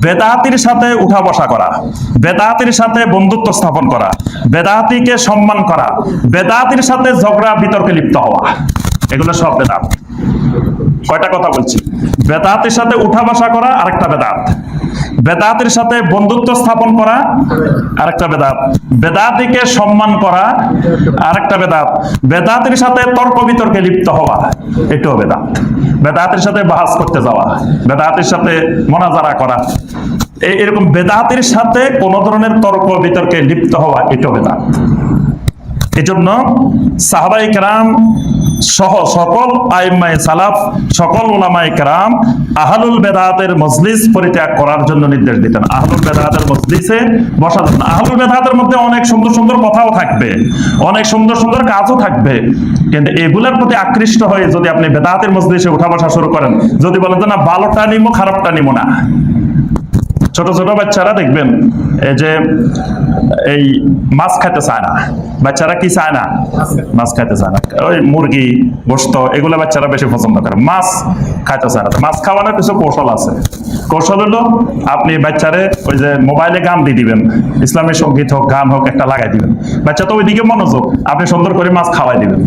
বেদাতির সাথে উঠা বসা করা বেদাতির সাথে বন্ধুত্ব স্থাপন করা বেদাতিকে সম্মান করা বেদাতির সাথে ঝগড়া বিতর্কে লিপ্ত হওয়া। এগুলো সব বেদাত। কয়টা কথা বলছি? বেদাতের সাথে উঠা বসা করা, আরেকটা বেদাত। বেদাতের সাথে বন্ধুত্ব স্থাপন করা, আরেকটা বেদাত। বেদাতিকে সম্মান করা, আরেকটা বেদাত। বেদাতের সাথে তর্ক বিতর্কে লিপ্ত হওয়া, এটাও বেদাত। বেদাতের সাথে বাহাস করতে যাওয়া, বেদাতের সাথে মনাজারা করা। এরকম বেদাতের সাথে কোন ধরনের তর্ক বিতর্কে লিপ্ত হওয়া, এটাও বেদাত। এজন্য সাহাবাই কেরাম সহ সকল আইমাই সালাফ, সকল ওলামাই কেরাম আহলুল বেদাতের মজলিস পরিত্যাগ করার জন্য নির্দেশ দিতেন। আহলুল বেদাতের মজলিসে বসা যেত আহলুল বেদাতের মধ্যে অনেক সুন্দর সুন্দর কথাও থাকবে, অনেক সুন্দর সুন্দর কাজও থাকবে। কিন্তু এগুলোর প্রতি আকৃষ্ট হয়ে যদি আপনি বেদাতের মজলিসে উঠা বসা শুরু করেন, যদি বলেন যে না, ভালোটা নিমো, খারাপটা নিমো না। ছোট ছোট বাচ্চারা দেখবেন, এই যে, এই মাছ খাইতে চায় না। বাচ্চারা কি চায় না? মাছ খাইতে চায় না। ওই মুরগি, গোস্ত, এগুলো বাচ্চারা বেশি পছন্দ করে। মাছ খাইতে চায় না। মাছ খাওয়ানোর কিছু কৌশল আছে। কৌশল হলো, আপনি বাচ্চারে ওই যে মোবাইলে গান দিয়ে দিবেন। ইসলামী সংগীত হোক, গান হোক, একটা লাগাই দিবেন। বাচ্চা তো ওইদিকে মনোযোগ, আপনি সুন্দর করে মাছ খাওয়াই দিবেন।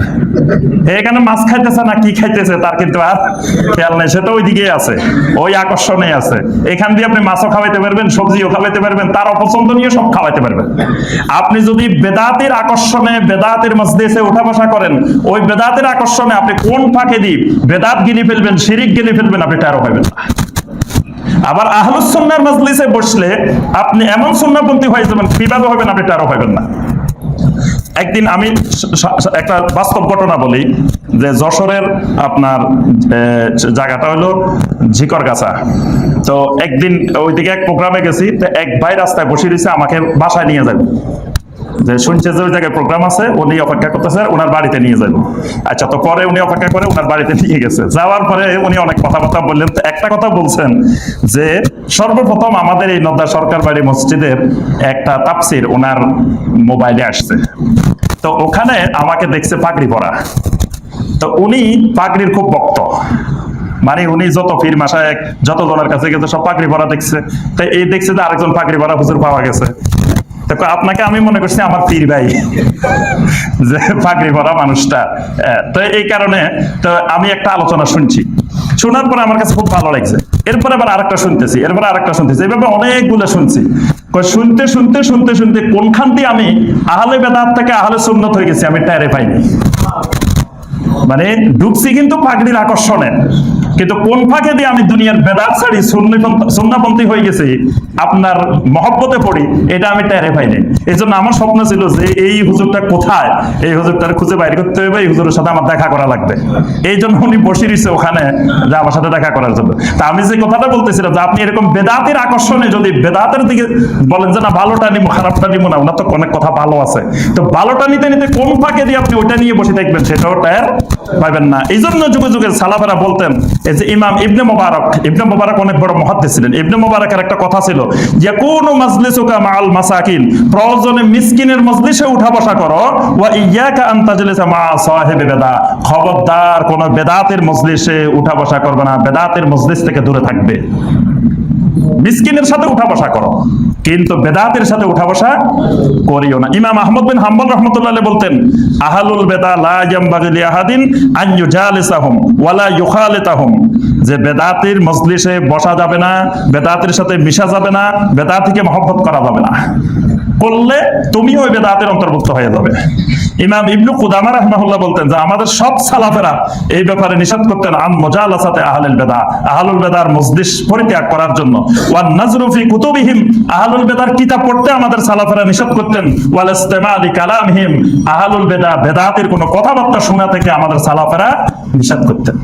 এখানে মাছ খাইতেছে না, কি খাইতেছে তার কিন্তু আর খেয়াল নেই, সে তো ওইদিকেই আছে। ওই আকর্ষণে আছে। এখান দিয়ে আপনি মাছও খাওয়াইতে পারবেন, সবজিও খাওয়াইতে পারবেন, তার অপছন্দনীয় সব খাওয়াইতে পারবেন। আপনি যদি বেদাতের আকর্ষণে বেদাতের মসজিদে উঠা বসা করেন, ওই বেদাতের আকর্ষণে আপনি কোন ফাঁকে দিই বেদাত গিলি ফেলবেন, শিরিক গিলি ফেলবেন, আপনি টেরো পাবেন। না আবার আহলুস সুন্নাহর মজলিসে বসলে আপনি এমন সুন্নাহপন্থী হয়ে যাবেন কীভাবে হবেন, আপনি টেরো পাবেন না। একদিন আমি একটা বাস্তব ঘটনা বলি, যে যশোরের আপনার জায়গাটা হলো ঝিকরগাছা। তো একদিন ওইদিকে এক প্রোগ্রামে গেছি, তো এক ভাই রাস্তায় বসিয়ে দিয়েছে আমাকে বাসায় নিয়ে যাবে। যে শুনছে যে ওই জায়গায় প্রোগ্রাম আছে উনি অপেক্ষা করতেছে ওনার বাড়িতে নিয়ে যাব আচ্ছা তো পরে উনি অপেক্ষা করে ওনার বাড়িতে নিয়ে গেছে। যাওয়ার পরে উনি অনেক কথাবার্তা বললেন। তো একটা কথা বলছেন যে, সর্বপ্রথম আমাদের এই নদ্দা সরকার বাড়ি মসজিদের একটা তাপসির ওনার মোবাইলে আসছে। তো ওখানে আমাকে দেখছে পাগড়ি পরা। তো উনি পাগড়ির খুব ভক্ত। মানে উনি যত পীর মাসায় যত জনের কাছে গেছে, সব পাগড়ি পরা দেখছে। তো এই দেখছে যে আরেকজন পাগড়ি পরা হুজুর পাওয়া গেছে। তো আপনাকে আমি মনে করছি আমার পীর ভাই, যে পাগড়ি পরা মানুষটা। তো এই কারণে, তো আমি একটা আলোচনা শুনছি। শোনার পরে আমার কাছে খুব ভালো লাগছে। এরপরে আবার আরেকটা শুনতেছি, এরপরে আরেকটা শুনতেছি। এভাবে অনেকগুলো শুনছি। শুনতে শুনতে শুনতে শুনতে কোনখান দিয়ে আমি আহলে বেদাত থেকে আহলে সুন্নত হয়ে গেছি আমি টেরে পাইনি। মানে ঢুকছি কিন্তু পাগড়ির আকর্ষণে। কিন্তু কোন ফাঁকে দিয়ে আমি দুনিয়ার বেদাত ছাড়ি সুন্নাপন্থী হয়ে গেছি আপনার মহব্বতে পড়ি, এটা আমি টেরে পাইনি। এই জন্য আমার স্বপ্ন ছিল যে এই হুজুরটা কোথায়? এই হুজুরটার খুঁজে বাইর করতে হবে এই হুজুরের সাথে আমার দেখা করা লাগবে। এই জন্য উনি বসে রয়েছে ওখানে, যে আমার সাথে দেখা করার জন্য। তা আমি যে কথাটা বলতেছিলাম যে আপনি এরকম বেদাতের আকর্ষণে যদি বেদাতের দিকে বলেন যে, না, ভালোটা নিবো খারাপটা নিবো না, ওনার তো অনেক কথা ভালো আছে। তো ভালোটা নিতে নিতে কোন ফাঁকে দিয়ে আপনি ওটা নিয়ে বসে থাকবেন সেটাও টের পাবেন না। এই জন্য যুগে যুগে সালাফেরা বলতেন যে ইমাম ইবনে মোবারক ইবনে মোবারক অনেক বড় মহাদ্দিস ছিলেন। ইবনে মোবারকের একটা কথা ছিল যে কোন মাজলিসুকা মাল মাসাকিন, প্রয়োজনে মিসকিনের মজলিসে উঠা বসা করো। ওয়া ইয়াকা আন তাজলিসা মা সাহেবে বেদা। খবরদার কোন বেদাতের মজলিসে উঠা বসা করবে না, বেদাতের মজলিস থেকে দূরে থাকবে। মিসকিনের সাথে উঠা বসা করো। কিন্তু বেদাতের সাথে উঠা বসা করিও না। ইমাম আহমদ বিন হাম্বল রহমতুল্লাহ বলতেন, আহালুল বেদা লা ইয়ামবাগি লিআহাদিন আন ইউজালিসাহুম ওয়ালা ইউখালিতাহুম। যে বেদাতির মজলিসে বসা যাবে না, বেদাতের সাথে মিশা যাবে না বেদাতিকে মহব্বত করা যাবে না। করলে তুমিও ওই বেদাতের অন্তর্ভুক্ত হয়ে যাবে। ইমাম ইবনু কুদামা রাহমাহুল্লাহ বলতেন যে, আমাদের সব সালাফেরা এই ব্যাপারে নিষেধ করতেন, আন মুজালাসাতে আহলুল বেদা। আহলুল বেদার মজলিস পরিত্যাগ করার জন্য। ওয়ান নাজরু ফি কুতুবিহিম আহলুল বেদার কিতাব পড়তে আমাদের সালাফেরা নিষেধ করতেন ওয়াল ইস্তিমা লি কালামহিম, আহলুল বেদা বেদাতের কোনো কথাবার্তা শোনা থেকে আমাদের সালাফেরা নিষেধ করতেন।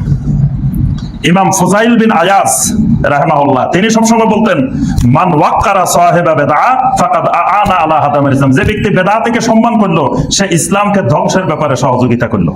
ইমাম ফুজাইল বিন আয়াস, রাহমাহুল্লাহ, তিনি সবসময় বলতেন, মান ওয়াক্কারা সাহেবা বেদা, ফাকাদ আনা আলা হাদামিল ইসলাম। যে ব্যক্তি বেদা থেকে সম্মান করল, সে ইসলামকে ধ্বংসের ব্যাপারে সহযোগিতা করল।